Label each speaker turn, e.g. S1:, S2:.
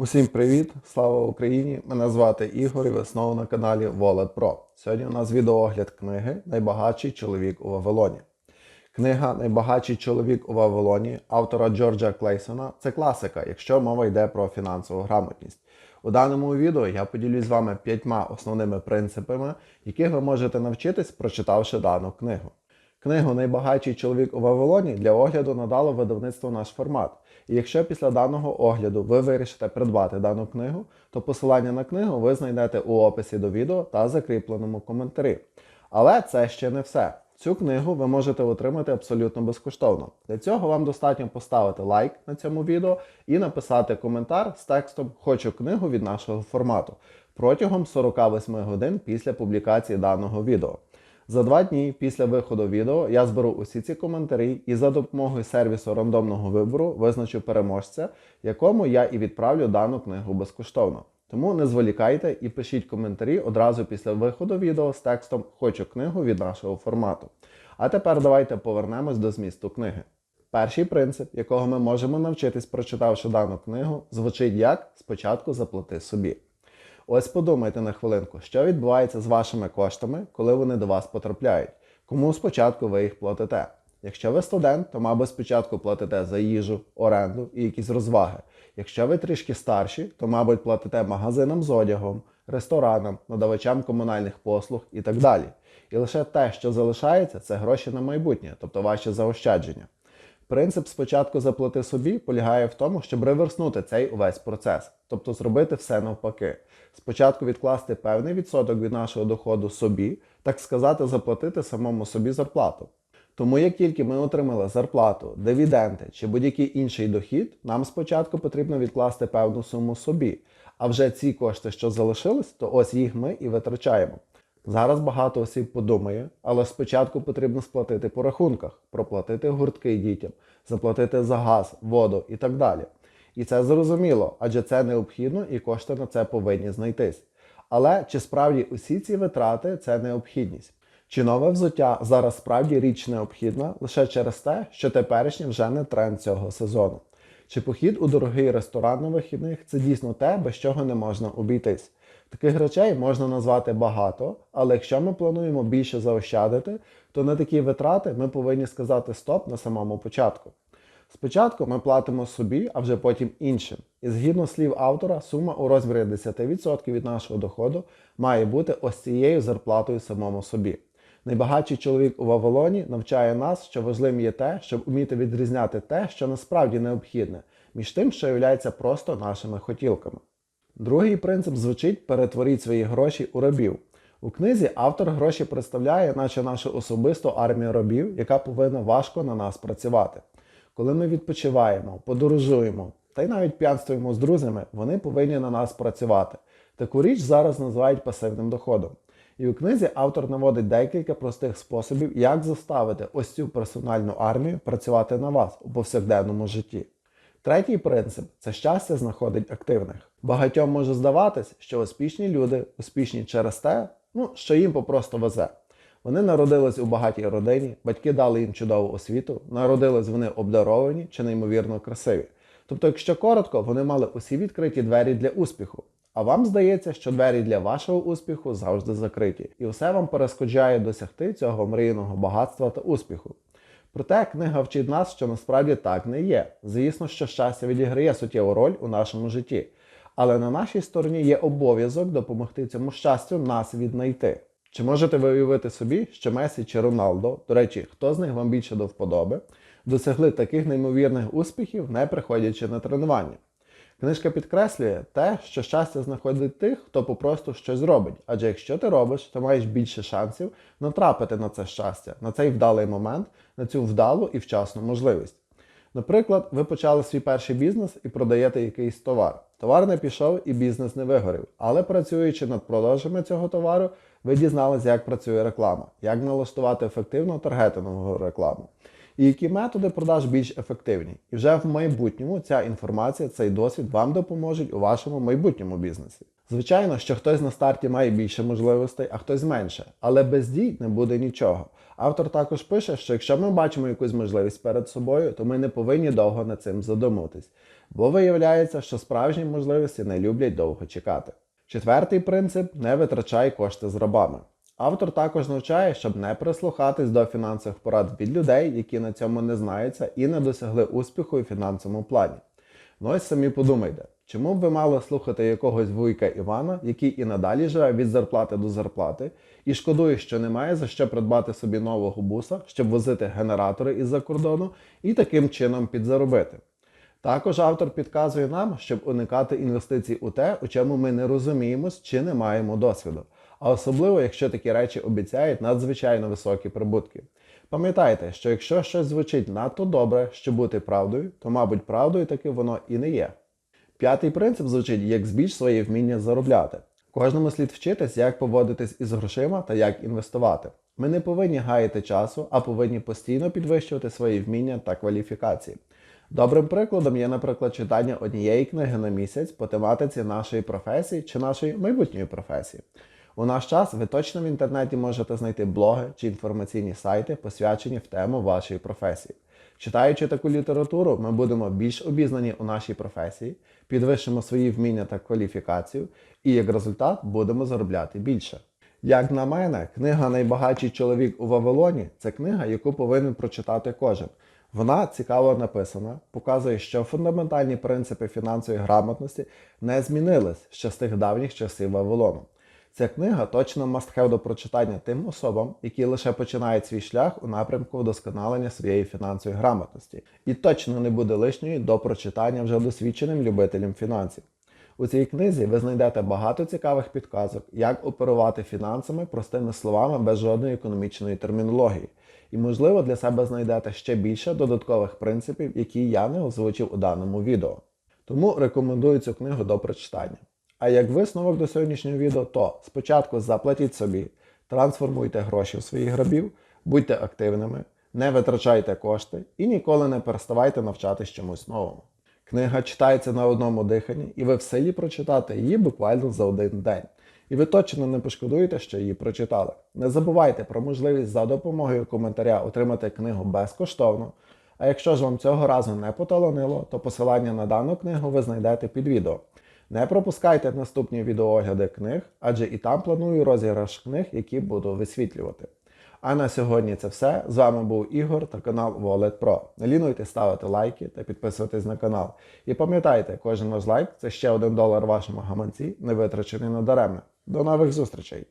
S1: Усім привіт! Слава Україні! Мене звати Ігор і ви знову на каналі Wallet Pro. Сьогодні у нас відеоогляд книги Найбагатший чоловік у Вавилоні. Книга Найбагатший чоловік у Вавилоні автора Джорджа Клейсона це класика, якщо мова йде про фінансову грамотність. У даному відео я поділюсь з вами п'ятьма основними принципами, яких ви можете навчитись, прочитавши дану книгу. Книгу Найбагатший чоловік у Вавилоні для огляду надало видавництво наш формат. І якщо після даного огляду ви вирішите придбати дану книгу, то посилання на книгу ви знайдете у описі до відео та закріпленому коментарі. Але це ще не все. Цю книгу ви можете отримати абсолютно безкоштовно. Для цього вам достатньо поставити лайк на цьому відео і написати коментар з текстом Хочу книгу від нашого формату протягом 48 годин після публікації даного відео. За два дні після виходу відео я зберу усі ці коментарі і за допомогою сервісу рандомного вибору визначу переможця, якому я і відправлю дану книгу безкоштовно. Тому не зволікайте і пишіть коментарі одразу після виходу відео з текстом Хочу книгу від нашого формату. А тепер давайте повернемось до змісту книги. Перший принцип, якого ми можемо навчитись, прочитавши дану книгу, звучить як спочатку заплати собі. Ось подумайте на хвилинку, що відбувається з вашими коштами, коли вони до вас потрапляють. Кому спочатку ви їх платите? Якщо ви студент, то, мабуть, спочатку платите за їжу, оренду і якісь розваги. Якщо ви трішки старші, то, мабуть, платите магазинам з одягом, ресторанам, надавачам комунальних послуг і так далі. І лише те, що залишається, це гроші на майбутнє, тобто ваші заощадження. Принцип спочатку заплати собі полягає в тому, щоб реверснути цей увесь процес, тобто зробити все навпаки. Спочатку відкласти певний відсоток від нашого доходу собі, так сказати, заплатити самому собі зарплату. Тому як тільки ми отримали зарплату, дивіденди чи будь-який інший дохід, нам спочатку потрібно відкласти певну суму собі. А вже ці кошти, що залишились, то ось їх ми і витрачаємо. Зараз багато осіб подумає, але спочатку потрібно сплатити по рахунках, проплатити гуртки дітям, заплатити за газ, воду і так далі. І це зрозуміло, адже це необхідно і кошти на це повинні знайтись. Але чи справді усі ці витрати це необхідність? Чи нове взуття зараз справді річ необхідна лише через те, що теперішнє вже не тренд цього сезону? Чи похід у дорогий ресторан на вихідних це дійсно те, без чого не можна обійтись? Таких речей можна назвати багато, але якщо ми плануємо більше заощадити, то на такі витрати ми повинні сказати стоп на самому початку. Спочатку ми платимо собі, а вже потім іншим. І згідно слів автора, сума у розмірі 10% від нашого доходу має бути ось цією зарплатою самому собі. Найбагатший чоловік у Вавилоні навчає нас, що важливим є те, щоб уміти відрізняти те, що насправді необхідне, між тим, що є просто нашими хотілками. Другий принцип звучить перетворіть свої гроші у рабів. У книзі автор гроші представляє, наче нашу особисту армію рабів, яка повинна важко на нас працювати. Коли ми відпочиваємо, подорожуємо та й навіть п'янствуємо з друзями, вони повинні на нас працювати. Таку річ зараз називають пасивним доходом. І у книзі автор наводить декілька простих способів, як заставити ось цю персональну армію працювати на вас у повсякденному житті. Третій принцип це щастя знаходить активних. Багатьом може здаватись, що успішні люди успішні через те, ну, що їм попросту везе. Вони народились у багатій родині, батьки дали їм чудову освіту, народились вони обдаровані чи неймовірно красиві. Тобто, якщо коротко, вони мали усі відкриті двері для успіху. А вам здається, що двері для вашого успіху завжди закриті, і все вам перешкоджає досягти цього мрійного багатства та успіху. Проте книга вчить нас, що насправді так не є. Звісно, що щастя відіграє суттєву роль у нашому житті. Але на нашій стороні є обов'язок допомогти цьому щастю нас віднайти. Чи можете ви уявити собі, що Месі чи Роналдо, до речі, хто з них вам більше до вподоби, досягли таких неймовірних успіхів, не приходячи на тренування? Книжка підкреслює те, що щастя знаходить тих, хто попросту щось робить. Адже якщо ти робиш, то маєш більше шансів натрапити на це щастя, на цей вдалий момент, на цю вдалу і вчасну можливість. Наприклад, ви почали свій перший бізнес і продаєте якийсь товар. Товар не пішов і бізнес не вигорів. Але працюючи над продажами цього товару, ви дізналися, як працює реклама, як налаштувати ефективну таргетингову рекламу. І які методи продаж більш ефективні. І вже в майбутньому ця інформація, цей досвід вам допоможуть у вашому майбутньому бізнесі. Звичайно, що хтось на старті має більше можливостей, а хтось менше, але без дій не буде нічого. Автор також пише, що якщо ми бачимо якусь можливість перед собою, то ми не повинні довго над цим задумуватись, бо виявляється, що справжні можливості не люблять довго чекати. Четвертий принцип не витрачай кошти з рабами. Автор також навчає, щоб не прислухатись до фінансових порад від людей, які на цьому не знаються і не досягли успіху у фінансовому плані. Ну ось самі подумайте, чому б ви мали слухати якогось вуйка Івана, який і надалі живе від зарплати до зарплати, і шкодує, що немає за що придбати собі нового буса, щоб возити генератори із-за кордону і таким чином підзаробити. Також автор підказує нам, щоб уникати інвестицій у те, у чому ми не розуміємось чи не маємо досвіду, а особливо, якщо такі речі обіцяють надзвичайно високі прибутки. Пам'ятайте, що якщо щось звучить надто добре, щоб бути правдою, то, мабуть, правдою таки воно і не є. П'ятий принцип звучить як збільш своє вміння заробляти. Кожному слід вчитись, як поводитись із грошима та як інвестувати. Ми не повинні гаяти часу, а повинні постійно підвищувати свої вміння та кваліфікації. Добрим прикладом є, наприклад, читання однієї книги на місяць по тематиці нашої професії чи нашої майбутньої професії. У наш час ви точно в інтернеті можете знайти блоги чи інформаційні сайти, посвячені в тему вашої професії. Читаючи таку літературу, ми будемо більш обізнані у нашій професії, підвищимо свої вміння та кваліфікацію, і як результат будемо заробляти більше. Як на мене, книга Найбагатший чоловік у Вавилоні це книга, яку повинен прочитати кожен. Вона цікаво написана, показує, що фундаментальні принципи фінансової грамотності не змінились ще з тих давніх часів Вавилону. Ця книга точно must-have до прочитання тим особам, які лише починають свій шлях у напрямку вдосконалення своєї фінансової грамотності, і точно не буде лишньої до прочитання вже досвідченим любителям фінансів. У цій книзі ви знайдете багато цікавих підказок, як оперувати фінансами простими словами без жодної економічної термінології. І, можливо, для себе знайдете ще більше додаткових принципів, які я не озвучив у даному відео. Тому рекомендую цю книгу до прочитання. А як висновок до сьогоднішнього відео, то спочатку заплатіть собі, трансформуйте гроші в своїх грабів, будьте активними, не витрачайте кошти і ніколи не переставайте навчатись чомусь новому. Книга читається на одному диханні, і ви в силі прочитати її буквально за один день. І ви точно не пошкодуєте, що її прочитали. Не забувайте про можливість за допомогою коментаря отримати книгу безкоштовно. А якщо ж вам цього разу не поталонило, то посилання на дану книгу ви знайдете під відео. Не пропускайте наступні відеоогляди книг, адже і там планую розіграш книг, які буду висвітлювати. А на сьогодні це все. З вами був Ігор та канал Wallet Pro. Не лінуйте ставити лайки та підписуватись на канал. І пам'ятайте, кожен ваш лайк це ще один долар вашому гаманці, не витрачений надаремно. До нових зустрічей!